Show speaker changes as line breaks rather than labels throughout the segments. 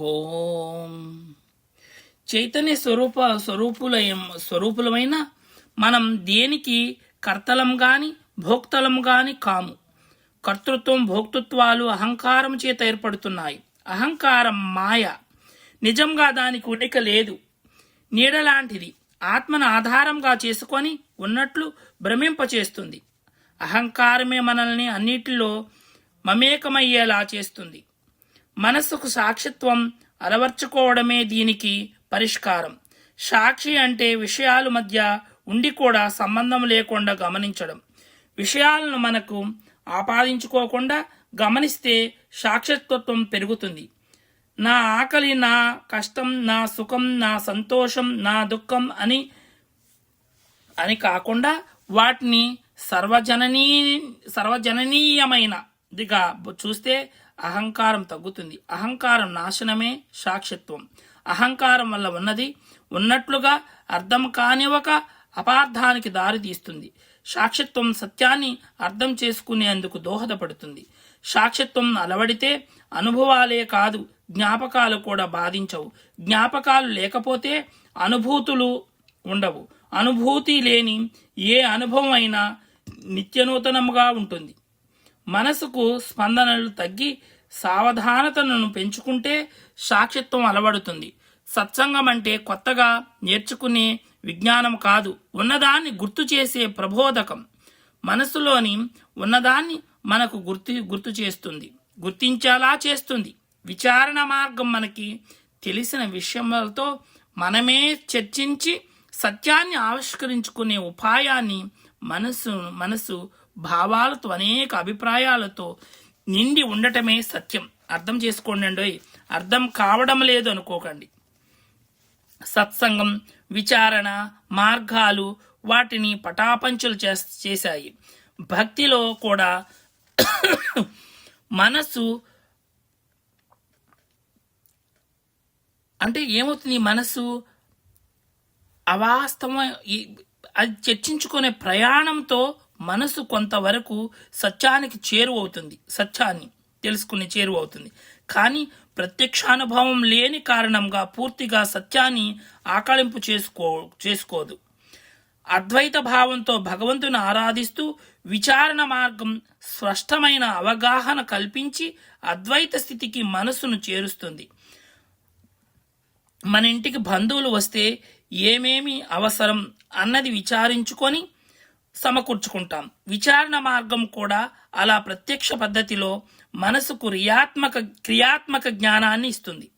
ఓం. చైతన్య స్వరూప స్వరూపుల స్వరూపులమైన మనం దేనికి కర్తలం గాని భోక్తలం గాని కాము. కర్తృత్వం భోక్తృత్వాలు అహంకారం చేత ఏర్పడుతున్నాయి. అహంకారం మాయ నిజంగా దానికి ఉనిక లేదు. నీడలాంటిది ఆత్మను ఆధారంగా చేసుకొని ఉన్నట్లు భ్రమింపచేస్తుంది అహంకారమే మనల్ని అన్నిటిలో మమేకమయ్యేలా చేస్తుంది. మనస్సుకు సాక్షిత్వం అలవర్చుకోవడమే దీనికి పరిష్కారం. సాక్షి అంటే విషయాల మధ్య ఉండి కూడా సంబంధం లేకుండా గమనించడం. విషయాలను మనకు ఆపాదించుకోకుండా గమనిస్తే సాక్షిత్వం పెరుగుతుంది. నా ఆకలి నా కష్టం నా సుఖం నా సంతోషం నా దుఃఖం అని అని కాకుండా వాటిని సర్వజననీ సర్వజననీయమైనదిగా చూస్తే అహంకారం తగ్గుతుంది. అహంకారం నాశనమే సాక్షిత్వం. అహంకారం వల్ల ఉన్నది ఉన్నట్లుగా అర్థం కాని ఒక అపార్థానికి దారితీస్తుంది సాక్షిత్వం సత్యాన్ని అర్థం చేసుకునేందుకు దోహదపడుతుంది. సాక్షిత్వం అలవడితే అనుభవాలే కాదు జ్ఞాపకాలు కూడా బాధించవు. జ్ఞాపకాలు లేకపోతే అనుభూతులు ఉండవు. అనుభూతి లేని ఏ అనుభవం అయినా నిత్యనూతనముగా ఉంటుంది. మనసుకు స్పందనలు తగ్గి సావధానతను పెంచుకుంటే సాక్షిత్వం అలవడుతుంది. సత్సంగం అంటే కొత్తగా నేర్చుకునే విజ్ఞానం కాదు. ఉన్నదాన్ని గుర్తు చేసే ప్రబోధకం. మనసులోని ఉన్నదాన్ని మనకు గుర్తు గుర్తు చేస్తుంది. గుర్తించేలా చేస్తుంది. విచారణ మార్గం మనకి తెలిసిన విషయాలతో మనమే చర్చించి సత్యాన్ని ఆవిష్కరించుకునే ఉపాయాన్ని మనసు మనసు భావాలతో అనేక అభిప్రాయాలతో నిండి ఉండటమే సత్యం. అర్థం చేసుకోండి అర్థం కావడం లేదు అనుకోకండి. సత్సంగం విచారణ మార్గాలు వాటిని పటాపంచులు చే చేశాయి. భక్తిలో కూడా మనసు అంటే ఏమవుతుంది? మనసు అవాస్తవ అది చర్చించుకునే ప్రయాణంతో మనసు కొంతవరకు సత్యానికి చేరువవుతుంది సత్యాన్ని తెలుసుకుని చేరువవుతుంది కానీ ప్రత్యక్షానుభవం లేని కారణంగా పూర్తిగా సత్యాన్ని ఆకళింపు చేసుకో చేసుకోదు. అద్వైత భావంతో భగవంతుని ఆరాధిస్తూ విచారణ మార్గం స్పష్టమైన అవగాహన కల్పించి అద్వైత స్థితికి మనసును చేరుస్తుంది. మన ఇంటికి బంధువులు వస్తే ఏమేమి అవసరం అన్నది విచారించుకొని సమకూర్చుకుంటాం. విచారణ మార్గం కూడా అలా ప్రత్యక్ష పద్ధతిలో మనసుకు క్రియాత్మక క్రియాత్మక జ్ఞానాన్ని ఇస్తుంది.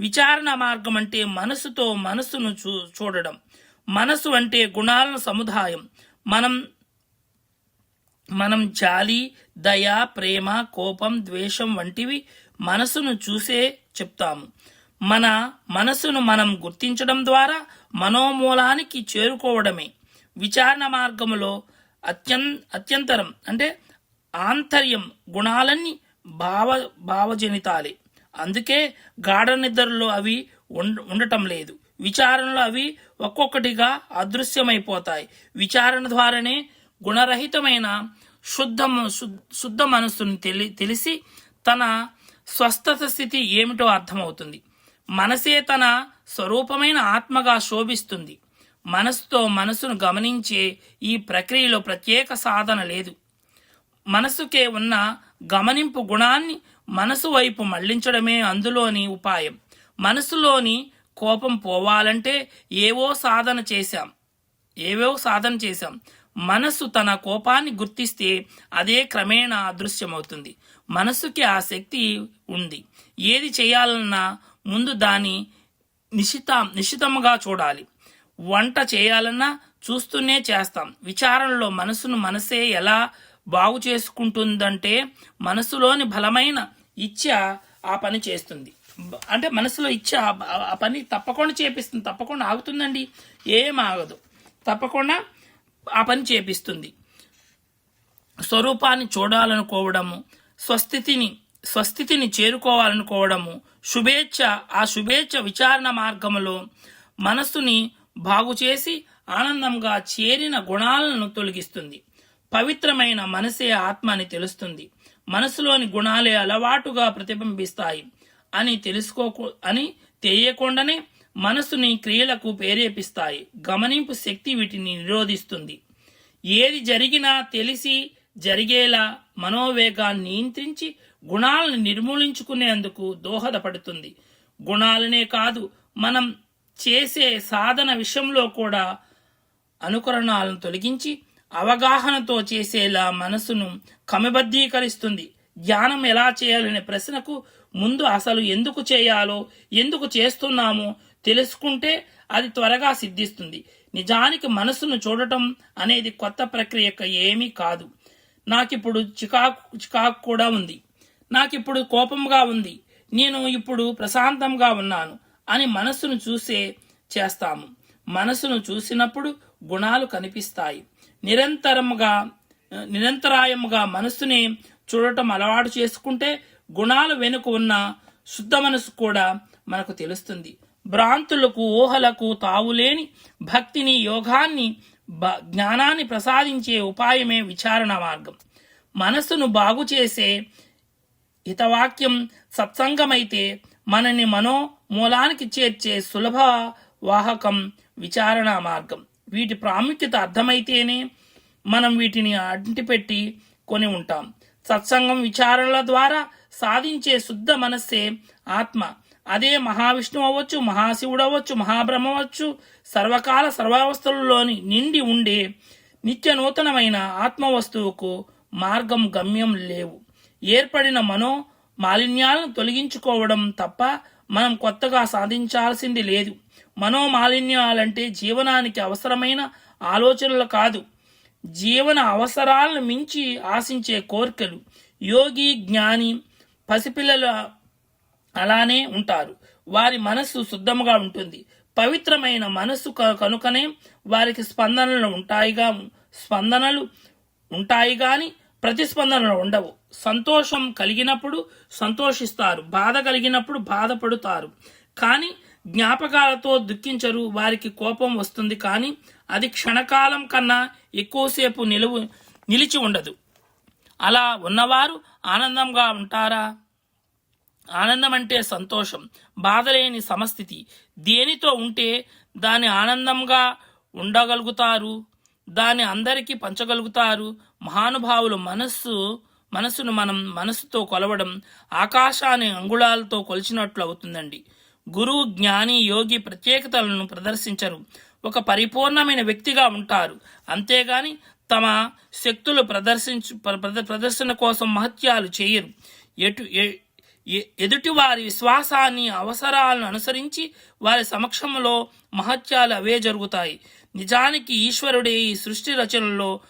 విచారణ మార్గం అంటే మనసుతో మనసును చూ చూడడం. మనసు అంటే గుణాలను సముదాయం. మనం మనం జాలి దయ ప్రేమ కోపం ద్వేషం వంటివి మనసును చూసే చెప్తాము. మన మనసును మనం గుర్తించడం ద్వారా మనోమూలానికి చేరుకోవడమే. విచారణ మార్గములో అత్యం అత్యంతరం అంటే ఆంతర్యం గుణాలన్నీ భావ భావజనితాలే. అందుకే గాఢ నిద్రలో అవి ఉండ- ఉండటం లేదు. విచారణలో అవి ఒక్కొక్కటిగా అదృశ్యమైపోతాయి. విచారణ ద్వారానే గుణరహితమైన శుద్ధ శుద్ధ- శుద్ధ మనస్సును తెలి తెలిసి తన స్వస్థత స్థితి ఏమిటో అర్థమవుతుంది. మనసే తన స్వరూపమైన ఆత్మగా శోభిస్తుంది. మనసుతో మనసును గమనించే ఈ ప్రక్రియలో ప్రత్యేక సాధన లేదు. మనసుకే ఉన్న గమనింపు గుణాన్ని మనసు వైపు మళ్ళించడమే అందులోని ఉపాయం. మనసులోని కోపం పోవాలంటే ఏవో సాధన చేశాం. ఏవో సాధన చేశాం. మనసు తన కోపాన్ని గుర్తిస్తే అదే క్రమేణా అదృశ్యమవుతుంది. మనసుకి ఆ శక్తి ఉంది. ఏది చేయాలన్నా ముందు దాని నిశిత నిశితంగా చూడాలి. వంట చేయాలన్నా చూస్తూనే చేస్తాం. విచారణలో మనసును మనసే ఎలా బాగు చేసుకుంటుందంటే మనసులోని బలమైన ఇచ్చ ఆ పని చేస్తుంది. అంటే మనసులో ఇచ్చ ఆ- ఆ పని తప్పకుండా చేపిస్తుంది. తప్పకుండా ఆగుతుందండి. ఏం ఆగదు. తప్పకుండా ఆ పని చేపిస్తుంది. స్వరూపాన్ని చూడాలనుకోవడము స్వస్థితిని స్వస్థితిని చేరుకోవాలనుకోవడము శుభేచ్ఛ ఆ శుభేచ్ఛ విచారణ మార్గములో మనస్సుని బాగు చేసి ఆనందంగా చేరిన గుణాలను తొలగిస్తుంది. పవిత్రమైన మనసే ఆత్మ అని తెలుస్తుంది. మనసులోని గుణాలే అలవాటుగా ప్రతిబింబిస్తాయి. అని తెలుసుకో అని తెలియకుండానే మనసుని క్రియలకు ప్రేరేపిస్తాయి. గమనింపు శక్తి వీటిని నిరోధిస్తుంది. ఏది జరిగినా తెలిసి జరిగేలా మనోవేగాన్ని నియంత్రించి గుణాలను నిర్మూలించుకునేందుకు దోహదపడుతుంది. గుణాలనే కాదు మనం చేసే సాధన విషయంలో కూడా అనుకరణాలను తొలగించి అవగాహనతో చేసేలా మనసును క్రమబద్ధీకరిస్తుంది. ధ్యానం ఎలా చేయాలనే ప్రశ్నకు ముందు అసలు ఎందుకు చేయాలో ఎందుకు చేస్తున్నామో తెలుసుకుంటే అది త్వరగా సిద్ధిస్తుంది. నిజానికి మనసును చూడటం అనేది కొత్త ప్రక్రియ ఏమీ కాదు. నాకిప్పుడు చికాకు చికాకు కూడా ఉంది. నాకిప్పుడు కోపంగా ఉంది. నేను ఇప్పుడు ప్రశాంతంగా ఉన్నాను. అని మనస్సును చూసే చేస్తాము. మనసును చూసినప్పుడు గుణాలు కనిపిస్తాయి. నిరంతరముగా నిరంతరాయముగా మనస్సుని చూడటం అలవాటు చేసుకుంటే గుణాలు వెనుక ఉన్న శుద్ధ మనసు కూడా మనకు తెలుస్తుంది. భ్రాంతులకు ఊహలకు తావులేని భక్తిని యోగాన్ని బ- జ్ఞానాన్ని ప్రసాదించే ఉపాయమే విచారణ మార్గం. మనస్సును బాగు చేసే హితవాక్యం సత్సంగమైతే మనని మనో మూలానికి చేర్చే సులభ వాహకం విచారణ మార్గం. వీటి ప్రాముఖ్యత అర్థమైతేనే మనం వీటిని అంటిపెట్టి కొని ఉంటాం. సత్సంగం విచారణల ద్వారా సాధించే శుద్ధ మనస్సే ఆత్మ. అదే మహావిష్ణువు అవ్వచ్చు మహాశివుడు అవ్వచ్చు మహాబ్రహ్మ అవ్వచ్చు సర్వకాల సర్వావస్థలలోని నిండి ఉండే నిత్య నూతనమైన ఆత్మ వస్తువుకు మార్గం గమ్యం లేవు. ఏర్పడిన మనో మాలిన్యాలను తొలగించుకోవడం తప్ప మనం కొత్తగా సాధించాల్సింది లేదు. మనోమాలిన్యాలంటే జీవనానికి అవసరమైన ఆలోచనలు కాదు. జీవన అవసరాలను మించి ఆశించే కోరికలు యోగి జ్ఞాని పసిపిల్లలు అలానే ఉంటారు. వారి మనస్సు శుద్ధముగా ఉంటుంది. పవిత్రమైన మనస్సు కనుకనే వారికి స్పందనలు ఉంటాయిగా స్పందనలు ఉంటాయి గాని ప్రతిస్పందనలు ఉండవు. సంతోషం కలిగినప్పుడు సంతోషిస్తారు. బాధ కలిగినప్పుడు బాధపడుతారు. కానీ జ్ఞాపకాలతో దుఃఖించరు. వారికి కోపం వస్తుంది. కానీ అది క్షణకాలం కన్నా ఎక్కువసేపు నిలువు నిలిచి ఉండదు. అలా ఉన్నవారు ఆనందంగా ఉంటారా? ఆనందం అంటే సంతోషం. బాధలేని సమస్థితి. దేనితో ఉంటే దాని ఆనందంగా ఉండగలుగుతారు? దాన్ని అందరికీ పంచగలుగుతారు. మహానుభావులు మనస్సు మనసును మనం మనస్సుతో కొలవడం ఆకాశాన్ని అంగుళాలతో కొలిచినట్లు అవుతుందండి. గురువు జ్ఞాని యోగి ప్రత్యేకతలను ప్రదర్శించరు. ఒక పరిపూర్ణమైన వ్యక్తిగా ఉంటారు. అంతేగాని తమ శక్తులు ప్రదర్శించు ప్రదర్శన కోసం మహత్యాలు చేయరు. ఎటు ఎ- ఎదుటి వారి విశ్వాసాన్ని అవసరాలను అనుసరించి వారి సమక్షంలో మహత్యాలు అవే జరుగుతాయి. నిజానికి ఈశ్వరుడే ఈ సృష్టి రచనలో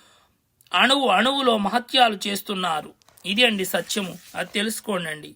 అణువు అణువులో మహత్యాలు చేస్తున్నారు. ఇది అండి సత్యము. అది తెలుసుకోండి